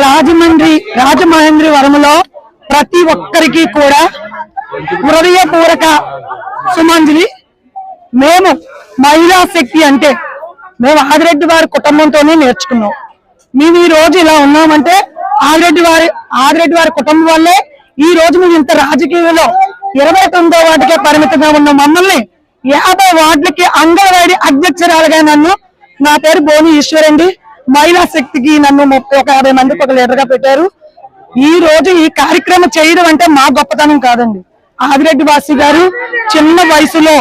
రాజమండ్రి రాజమహేంద్రి వరములో ప్రతి ఒక్కరికి కూడా హృదయపూర్వక సుమాంజలి మేము మహిళా శక్తి అంటే మేము ఆదిరెడ్డి వారి కుటుంబంతోనే నేర్చుకున్నాం. మేము ఈ రోజు ఇలా ఉన్నామంటే ఆదిరెడ్డి వారి ఆదిరెడ్డి వారి కుటుంబం వల్లే ఈ రోజు మేము ఇంత రాజకీయంలో ఇరవై తొమ్మిదో వాటికే పరిమితంగా ఉన్న మమ్మల్ని యాభై వార్డులకి అంగన్వాడి అధ్యక్షురాలుగా నన్ను నా పేరు బోని ఈశ్వరండి మహిళా శక్తికి నన్ను ముప్పై ఒక యాభై మందికి ఒక లీడర్గా పెట్టారు. ఈ రోజు ఈ కార్యక్రమం చేయడం అంటే మా గొప్పతనం కాదండి. ఆదిరెడ్డి వాసి గారు చిన్న వయసులో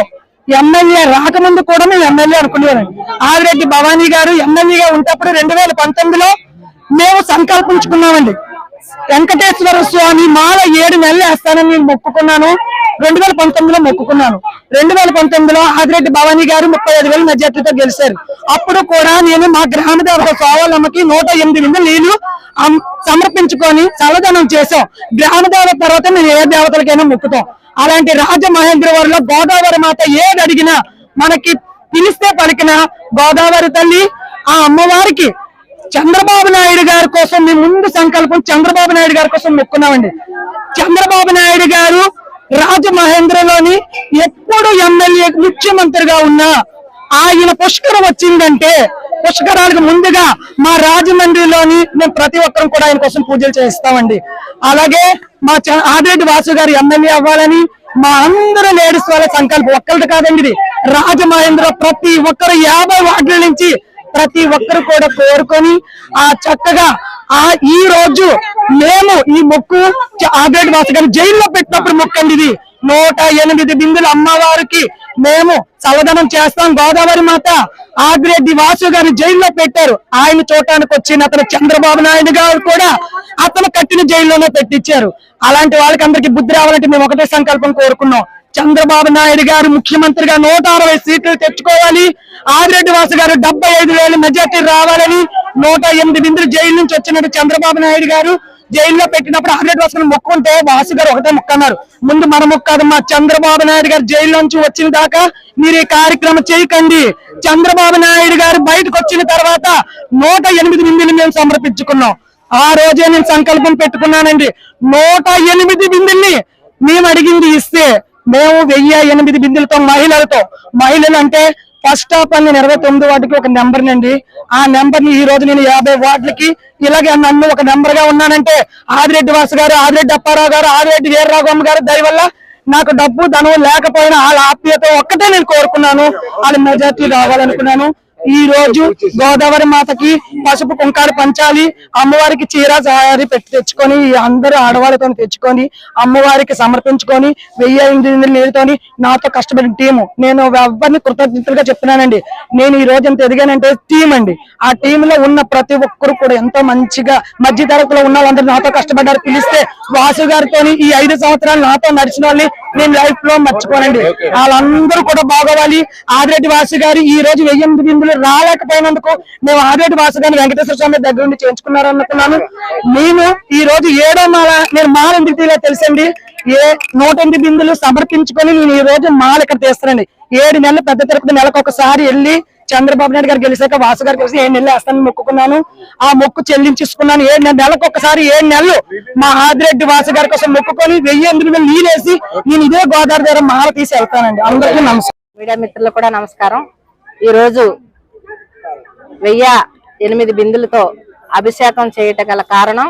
ఎమ్మెల్యే రాకముందు కూడా మేము ఎమ్మెల్యే అనుకునేవారండి ఆదిరెడ్డి భవానీ గారు ఎమ్మెల్యేగా ఉంటప్పుడు రెండు వేల పంతొమ్మిదిలో మేము సంకల్పించుకున్నామండి. వెంకటేశ్వర స్వామి మాల ఏడు నెలలు వేస్తానని నేను మొక్కుకున్నాను. రెండు వేల పంతొమ్మిదిలో మొక్కుకున్నాను. రెండు వేల పంతొమ్మిదిలో ఆదిరెడ్డి భవానీ గారు ముప్పై ఐదు వేల మెజార్టీతో గెలిచారు. అప్పుడు కూడా నేను మా గ్రామ దేవత సోవాలమ్మకి నూట ఎనిమిది విందు నీళ్ళు సమర్పించుకొని చల్లదనం చేసాం గ్రామ దేవత తర్వాత మేము ఏ దేవతలకైనా మొక్కుతాం. అలాంటి రాజమహేంద్రవరంలో గోదావరి మాత ఏది అడిగినా మనకి పిలిస్తే పలికిన గోదావరి తల్లి ఆ అమ్మవారికి చంద్రబాబు నాయుడు గారి కోసం మీ ముందు సంకల్పం చంద్రబాబు నాయుడు గారి కోసం మెక్కున్నామండి. చంద్రబాబు నాయుడు గారు రాజమహేంద్రలోని ఎప్పుడు ఎమ్మెల్యే ముఖ్యమంత్రిగా ఉన్నా ఆయన పుష్కరం వచ్చిందంటే పుష్కరాలకు ముందుగా మా రాజమండ్రిలోని మేము ప్రతి ఒక్కరం కూడా ఆయన కోసం పూజలు చేయిస్తామండి. అలాగే మా చ- ఆదిరెడ్డి వాసు గారు ఎమ్మెల్యే అవ్వాలని మా అందరూ లేడీస్ వాళ్ళ సంకల్పం ఒక్కరిది కాదండి ఇది. రాజమహేంద్ర ప్రతి ఒక్కరు యాభై వార్డుల నుంచి ప్రతి ఒక్కరు కూడా కోరుకొని ఆ చక్కగా ఆ ఈ రోజు మేము ఈ మొక్కు చ- వాసు గారు జైల్లో పెట్టినప్పుడు మొక్కండి ఇది. నూట ఎనిమిది బిందుల అమ్మవారికి మేము చల్లదనం చేస్తాం. గోదావరి మాత ఆదిరెడ్డి వాసు గారిని జైల్లో పెట్టారు. ఆయన చూడటానికి వచ్చిన అతను చంద్రబాబు నాయుడు గారు కూడా అతను కట్టిన జైల్లోనే పెట్టించారు. అలాంటి వాళ్ళకి అందరికి బుద్ధి రావాలంటే మేము ఒకటే సంకల్పం కోరుకున్నాం. చంద్రబాబు నాయుడు గారు ముఖ్యమంత్రిగా నూట అరవై సీట్లు తెచ్చుకోవాలి. ఆదిరెడ్డి వాసు గారు డెబ్బై ఐదు వేల మెజార్టీ రావాలని నూట ఎనిమిది బిందులు జైలు నుంచి వచ్చినట్టు చంద్రబాబు నాయుడు గారు జైల్లో పెట్టినప్పుడు ఆదిరెడ్డి వాసు గారు మొక్కుంటే వాసు గారు ఒకటే మొక్క అన్నారు. ముందు మన మొక్క మా చంద్రబాబు నాయుడు గారు జైలు నుంచి వచ్చిన దాకా మీరు ఈ కార్యక్రమం చేయకండి. చంద్రబాబు నాయుడు గారు బయటకు వచ్చిన తర్వాత నూట ఎనిమిది బిందులు మేము సమర్పించుకున్నాం. ఆ రోజే నేను సంకల్పం పెట్టుకున్నానండి. నూట ఎనిమిది బిందుల్ని మేము అడిగింది ఇస్తే మేము వెయ్యి ఎనిమిది బిందులతో మహిళలతో మహిళలు అంటే ఫస్ట్ ఆఫ్ ఆల్ నేను ఇరవై తొమ్మిది వాటికి ఒక నెంబర్ నండి. ఆ నెంబర్ని ఈ రోజు నేను యాభై వాటికి ఇలాగే నన్ను ఒక నెంబర్గా ఉన్నానంటే ఆదిరెడ్డి వాసు గారు ఆదిరెడ్డి అప్పారావు గారు ఆదిరెడ్డి వీరరాఘవమ్మ గారు దయ వల్ల నాకు డబ్బు ధనం లేకపోయినా వాళ్ళ ఆప్యాయత ఒక్కటే నేను కోరుకున్నాను. వాళ్ళ మెజార్టీ రావాలనుకున్నాను. ఈ రోజు గోదావరి మాతకి పసుపు కుంకాలు పంచాలి. అమ్మవారికి చీర సారీ పెట్టి తెచ్చుకొని అందరూ ఆడవాళ్ళతో తెచ్చుకొని అమ్మవారికి సమర్పించుకొని వెయ్యి ఎనిమిది నీళ్ళతోని నాతో కష్టపడిన టీము. నేను ఎవరిని కృతజ్ఞతలుగా చెప్తున్నానండి. నేను ఈ రోజు ఎంత ఎదిగానంటే టీం అండి. ఆ టీమ్లో ఉన్న ప్రతి ఒక్కరు కూడా ఎంతో మంచిగా మధ్య తరగతిలో ఉన్న వాళ్ళందరూ నాతో కష్టపడ్డారు. పిలిస్తే వాసు గారితో ఈ ఐదు సంవత్సరాలు నాతో నడిచిన వాళ్ళని నేను లైఫ్లో మర్చిపోనండి వాళ్ళందరూ కూడా బాగోవాలి. ఆదిరెడ్డి వాసు గారు ఈ రోజు వెయ్యి ఎనిమిది బిందులు రాలేకపోయినందుకు మేము ఆదిరెడ్డి వాసు గారిని వెంకటేశ్వర స్వామి దగ్గర నుండి చేయించుకున్నారు అనుకున్నాను నేను ఈ రోజు ఏడో మాల నేను మాల ఎందుకు తీయలే తెలుసండి? ఏ నూట ఎనిమిది బిందులు సమర్పించుకొని నేను ఈ రోజు మాల ఇక్కడ తీస్తానండి. ఏడు నెలలు పెద్ద తిరుపతి నెలకు ఒకసారి వెళ్ళి చంద్రబాబు నాయుడు గారు గెలిచాక వాసు గారు గెలిచి ఏడు నెలలు వేస్తానని మొక్కుకున్నాను. ఆ మొక్కు చెల్లించేసుకున్నాను. ఏడు నెల నెలకు ఒకసారి ఏడు నెలలు మా ఆదిరెడ్డి వాసు గారి కోసం మొక్కుకొని వెయ్యి ఎనిమిది వేలు నీళ్ళేసి నేను ఇదే గోదావరి దగ్గర మాల తీసి వెళ్తానండి. అందరికీ నమస్కారం. మీడియా మిత్రులు కూడా నమస్కారం. ఈ రోజు వెయ్యి ఎనిమిది బిందులతో అభిషేకం చేయట గల కారణం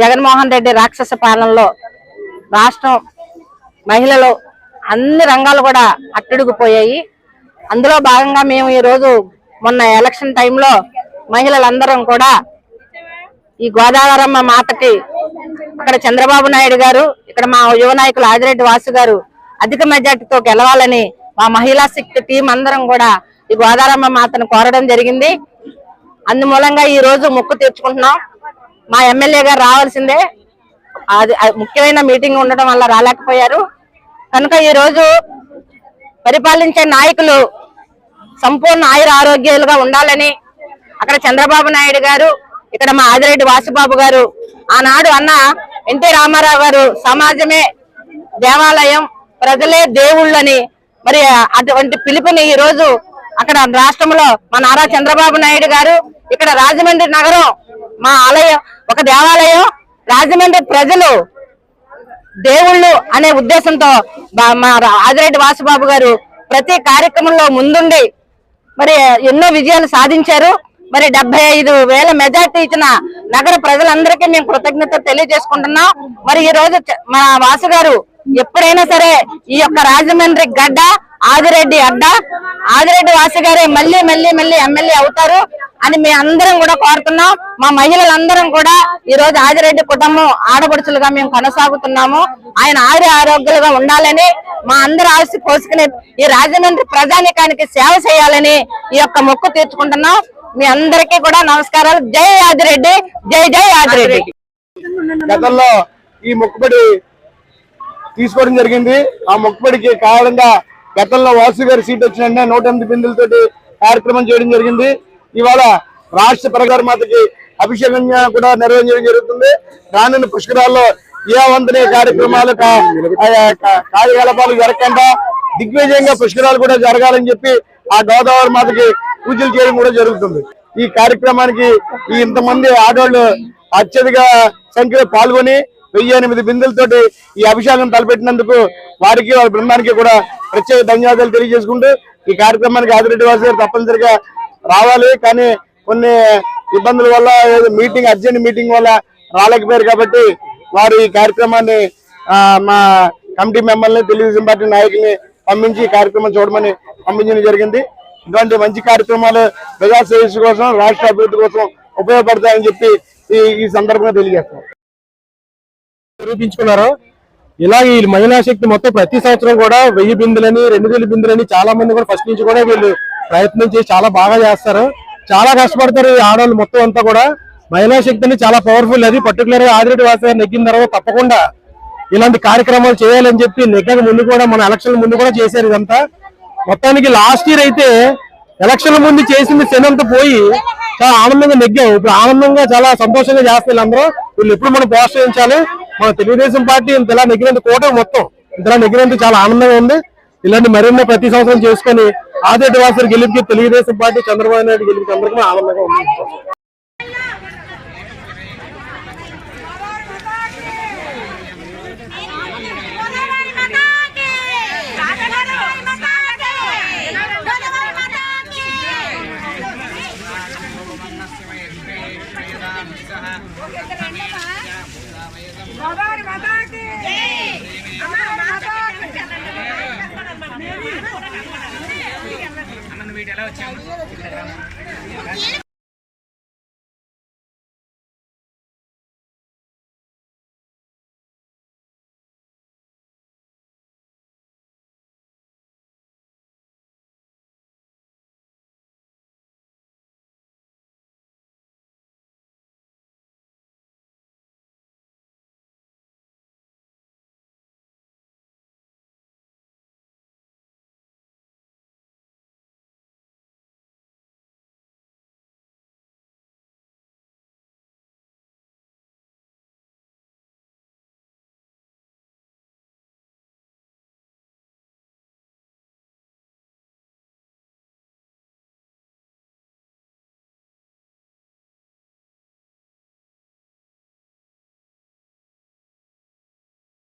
జగన్మోహన్ రెడ్డి రాక్షస పాలనలో రాష్ట్రం మహిళలు అన్ని రంగాలు కూడా అట్టడుగుపోయాయి. అందులో భాగంగా మేము ఈ రోజు మొన్న ఎలక్షన్ టైంలో మహిళలందరం కూడా ఈ గోదావరమ్మ మాతకి అక్కడ చంద్రబాబు నాయుడు గారు ఇక్కడ మా యువ నాయకులు ఆదిరెడ్డి వాసు గారు అధిక మెజార్టీతో గెలవాలని మా మహిళా శక్తి టీం అందరం కూడా ఈ గోదారమ్మ మాతను కోరడం జరిగింది. అందుమూలంగా ఈ రోజు మొక్కు తీర్చుకుంటున్నాం. మా ఎమ్మెల్యే గారు రావాల్సిందే. అది అది ముఖ్యమైన మీటింగ్ ఉండటం వల్ల రాలేకపోయారు. కనుక ఈ రోజు పరిపాలించే నాయకులు సంపూర్ణ ఆయుర ఆరోగ్యాలుగా ఉండాలని అక్కడ చంద్రబాబు నాయుడు గారు ఇక్కడ మా ఆదిరెడ్డి వాసుబాబు గారు ఆనాడు అన్న ఎన్టీ రామారావు గారు సమాజమే దేవాలయం ప్రజలే దేవుళ్ళని మరి అటువంటి పిలుపుని ఈ రోజు అక్కడ రాష్ట్రంలో మా నారా చంద్రబాబు నాయుడు గారు ఇక్కడ రాజమండ్రి నగరం మా ఆలయం ఒక దేవాలయం రాజమండ్రి ప్రజలు దేవుళ్ళు అనే ఉద్దేశంతో బా- మా ఆదిరెడ్డి వాసుబాబు గారు ప్రతి కార్యక్రమంలో ముందుండి మరి ఎన్నో విజయాలు సాధించారు. మరి డెబ్బై ఐదు వేల మెజార్టీ ఇచ్చిన నగర ప్రజలందరికీ మేము కృతజ్ఞత తెలియజేసుకుంటున్నాం. మరి ఈ రోజు మా వాసు గారు ఎప్పుడైనా సరే ఈ యొక్క రాజమండ్రి గడ్డ ఆదిరెడ్డి అడ్డ. ఆదిరెడ్డి వాసు గారే మళ్ళీ మళ్ళీ మళ్ళీ ఎమ్మెల్యే అవుతారు అని మేము అందరం కూడా కోరుతున్నాం. మా మహిళలందరం కూడా ఈ రోజు ఆదిరెడ్డి కుటుంబం ఆడపడుచులుగా మేము కొనసాగుతున్నాము. ఆయన ఆరు ఆరోగ్యాలుగా ఉండాలని మా అందరి ఆశ పోసుకుని ఈ రాజమండ్రి ప్రజానికానికి సేవ చేయాలని ఈ యొక్క మొక్కు తీర్చుకుంటున్నాం. మీ అందరికీ కూడా నమస్కారాలు. జై ఆదిరెడ్డి జై జై ఆదిరెడ్డి. గతంలో ఈ మొక్కుబడి తీసుకోవడం జరిగింది. ఆ మొక్కుబడికి కారణంగా గతంలో వాసు గారి సీట్ వచ్చిన నూట ఎనిమిది బిందులతోటి కార్యక్రమం చేయడం జరిగింది. ఇవాళ రాష్ట్ర ప్రగారి మాతకి అభిషేకం కూడా నిర్వహించడం జరుగుతుంది. రానున్న పుష్కరాల్లో ఏ వంతనే కార్యక్రమాలు కార్యకలాపాలు జరగకుండా దిగ్విజయంగా పుష్కరాలు కూడా జరగాలని చెప్పి ఆ గోదావరి మాతకి పూజలు చేయడం కూడా జరుగుతుంది. ఈ కార్యక్రమానికి ఇంతమంది ఆడవాళ్ళు అత్యధిక సంఖ్యలో పాల్గొని వెయ్యి ఎనిమిది బిందులతోటి ఈ అభిషేకం తలపెట్టినందుకు వారికి వారి బృందానికి కూడా ప్రత్యేక ధన్యవాదాలు తెలియజేసుకుంటూ ఈ కార్యక్రమానికి ఆదిరెడ్డి వాసు గారు తప్పనిసరిగా రావాలి. కానీ కొన్ని ఇబ్బందుల వల్ల మీటింగ్ అర్జెంట్ మీటింగ్ వల్ల రాలేకపోయారు కాబట్టి వారు ఈ కార్యక్రమాన్ని మా కమిటీ మెంబర్ని తెలుగుదేశం పార్టీ నాయకుల్ని పంపించి ఈ కార్యక్రమం చూడమని పంపించడం జరిగింది. ఇటువంటి మంచి కార్యక్రమాలు ప్రజా సేవ కోసం రాష్ట్ర అభివృద్ధి కోసం ఉపయోగపడతాయని చెప్పి ఈ సందర్భంగా తెలియజేస్తాం నిరూపించుకున్నారు. ఇలా ఈ మహిళా శక్తి మొత్తం ప్రతి సంవత్సరం కూడా వెయ్యి బిందులని రెండు వేల బిందులని చాలా మంది కూడా ఫస్ట్ నుంచి కూడా వీళ్ళు ప్రయత్నం చేసి చాలా బాగా చేస్తారు. చాలా కష్టపడతారు ఈ ఆడవాళ్ళు మొత్తం అంతా కూడా. మహిళా శక్తిని చాలా పవర్ఫుల్ అది. పర్టికులర్గా ఆదిరెడ్డి వాసు గారు నెగ్గిన తర్వాత తప్పకుండా ఇలాంటి కార్యక్రమాలు చేయాలని చెప్పి నెగ్గక ముందు కూడా మన ఎలక్షన్ ముందు కూడా చేశారు ఇదంతా. మొత్తానికి లాస్ట్ ఇయర్ అయితే ఎలక్షన్ ముందు చేసింది శనంతా పోయి చాలా ఆనందంగా నెగ్గాం ఇప్పుడు ఆనందంగా చాలా సంతోషంగా చేస్తారు వీళ్ళందరూ. వీళ్ళు ఎప్పుడు మనం ప్రోత్సహించాలి? మన తెలుగుదేశం పార్టీ ఇంతలా నెగ్గినందుకు కోట మొత్తం ఇంతలా నెగ్గినందుకు చాలా ఆనందంగా ఉంది. ఇలాంటి మరిన్ని ప్రతి సంవత్సరం చేసుకొని ఆదిరెడ్డి వాసరి గెలుపుకి తెలుగుదేశం పార్టీ చంద్రబాబు నాయుడు గెలుపుకి అందరికీ ఆనందంగా ఉంది. గోదావరి మాతాకి గోదావరి మాతాకి గోదావరి మాతాకి గోదావరి మాతాకి అమ్మ మాతాకి